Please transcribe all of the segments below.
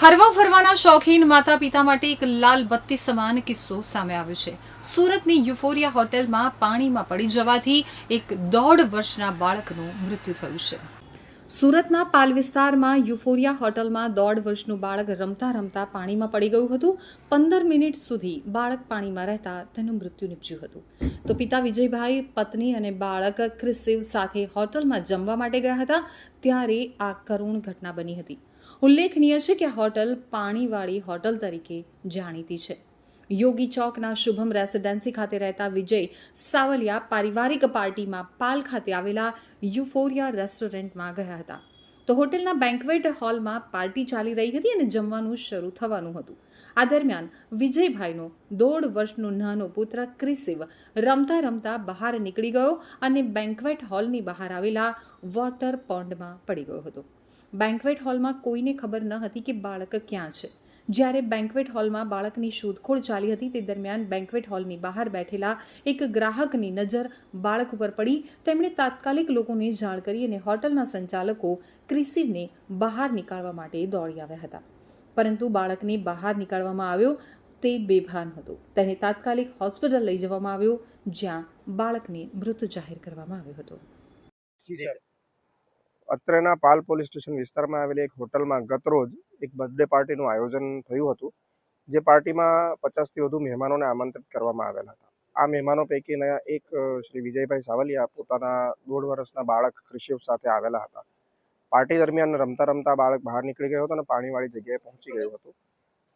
હરવા ફરવાના શોખીન માતા પિતા માટે એક લાલ બત્તી સમાન કિસ્સો સામે આવ્યો છે. સુરતની યુફોરિયા હોટેલમાં પાણીમાં પડી જવાથી એક દોઢ વર્ષના બાળકનું મૃત્યુ થયું છે. સુરતના પાલ વિસ્તારમાં યુફોરિયા હોટલમાં દોઢ વર્ષનું બાળક રમતા રમતા પાણીમાં પડી ગયું હતું. પંદર મિનિટ સુધી બાળક પાણીમાં રહેતા તેનું મૃત્યુ નીપજ્યું હતું. તો પિતા વિજયભાઈ, પત્ની અને બાળક ક્રિસિવ સાથે હોટલમાં જમવા માટે ગયા હતા. ત્યારે આ કરુણ ઘટના બની હતી. ઉલ્લેખનીય છે કે હોટલ પાણીવાળી હોટલ તરીકે જાણીતી છે. યોગી ચોકના શુભમ રેસિડેન્સી ખાતે રહેતા વિજય સાવલિયા પારિવારિક પાર્ટીમાં પાલ ખાતે આવેલા યુફોરિયા રેસ્ટોરન્ટમાં ગયા હતા. તો હોટેલના બેન્કવેટ હોલમાં પાર્ટી ચાલી રહી હતી અને જમવાનું શરૂ થવાનું હતું. આ દરમિયાન વિજયભાઈનો દોઢ વર્ષનો નાનો પુત્ર ક્રિસિવ રમતા રમતા બહાર નીકળી ગયો અને બેન્કવેટ હોલની બહાર આવેલા વોટર પોન્ડમાં પડી ગયો હતો. બેન્ક્વેટ હોલમાં કોઈને ખબર ન હતી કે બાળક ક્યાં છે. જ્યારે બેન્કવેટ હોલમાં બાળકની શોધખોળ ચાલી હતી તે દરમિયાન બેન્કવેટ હોલની બહાર બેઠેલા એક ગ્રાહકની નજર બાળક ઉપર પડી. તેમણે તાત્કાલિક લોકોને જાણ કરી અને હોટલના સંચાલકો ક્રિસિવને બહાર નીકાળવા માટે દોડી આવ્યા હતા. પરંતુ બાળકને બહાર નીકાળવામાં આવ્યો તે બેભાન હતો. તેને તાત્કાલિક હોસ્પિટલ લઈ જવામાં આવ્યો, જ્યાં બાળકને મૃત જાહેર કરવામાં આવ્યો હતો. અત્રેના પાલ પોલીસ સ્ટેશન વિસ્તારમાં આવેલી એક હોટલમાં ગતરોજ એક બર્થડે પાર્ટીનું આયોજન થયું હતું, જે પાર્ટીમાં પચાસથી વધુ મહેમાનોને આમંત્રિત કરવામાં આવેલા હતા. આ મહેમાનો પૈકીના એક શ્રી વિજયભાઈ સાવલિયા પોતાના દોઢ વર્ષના બાળક ક્રિશિવ સાથે આવેલા હતા. પાર્ટી દરમિયાન રમતા રમતા બાળક બહાર નીકળી ગયો હતો અને પાણીવાળી જગ્યાએ પહોંચી ગયું હતું.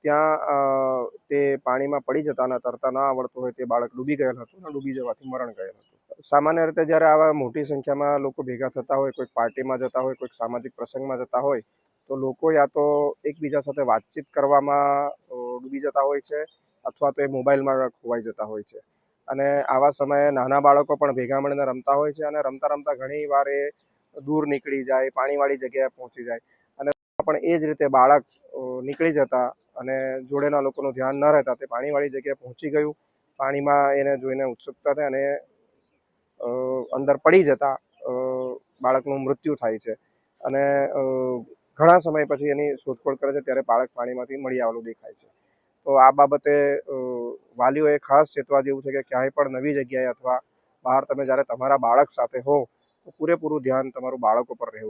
ત્યાં તે પાણીમાં પડી જતા અને તરતા ન આવડતું હોય તે બાળક ડૂબી ગયેલ હતું અને ડૂબી જવાથી મરણ ગયેલ હતું. સામાન્ય રીતે જ્યારે આવા મોટી સંખ્યામાં લોકો ભેગા થતા હોય, કોઈક પાર્ટીમાં જતા હોય, કોઈક સામાજિક પ્રસંગમાં જતા હોય, તો લોકો યા તો એકબીજા સાથે વાતચીત કરવામાં ડૂબી જતા હોય છે અથવા તો એ મોબાઈલમાં ખોવાઈ જતા હોય છે. અને આવા સમયે નાના બાળકો પણ ભેગા મળીને રમતા હોય છે અને રમતા રમતા ઘણી વાર એ દૂર નીકળી જાય, પાણીવાળી જગ્યાએ પહોંચી જાય. અને પણ એ જ રીતે બાળક નીકળી જતા અને જોડેના લોકોનું ધ્યાન ન રહેતા તે પાણીવાળી જગ્યાએ પહોંચી ગયું. પાણીમાં એને જોઈને ઉત્સુકતા થઈ અને અંદર પડી જતા બાળકનું મૃત્યુ થાય છે. અને ઘણા સમય પછી એની શોધખોળ કરે છે, ત્યારે બાળક પાણીમાંથી મળી આવેલું દેખાય છે. તો આ બાબતે વાલીઓએ ખાસ ચેતવા જેવું છે કે ક્યાંય પણ નવી જગ્યાએ અથવા બહાર તમે જ્યારે તમારા બાળક સાથે હો તો પૂરેપૂરું ધ્યાન તમારું બાળક ઉપર રહેવું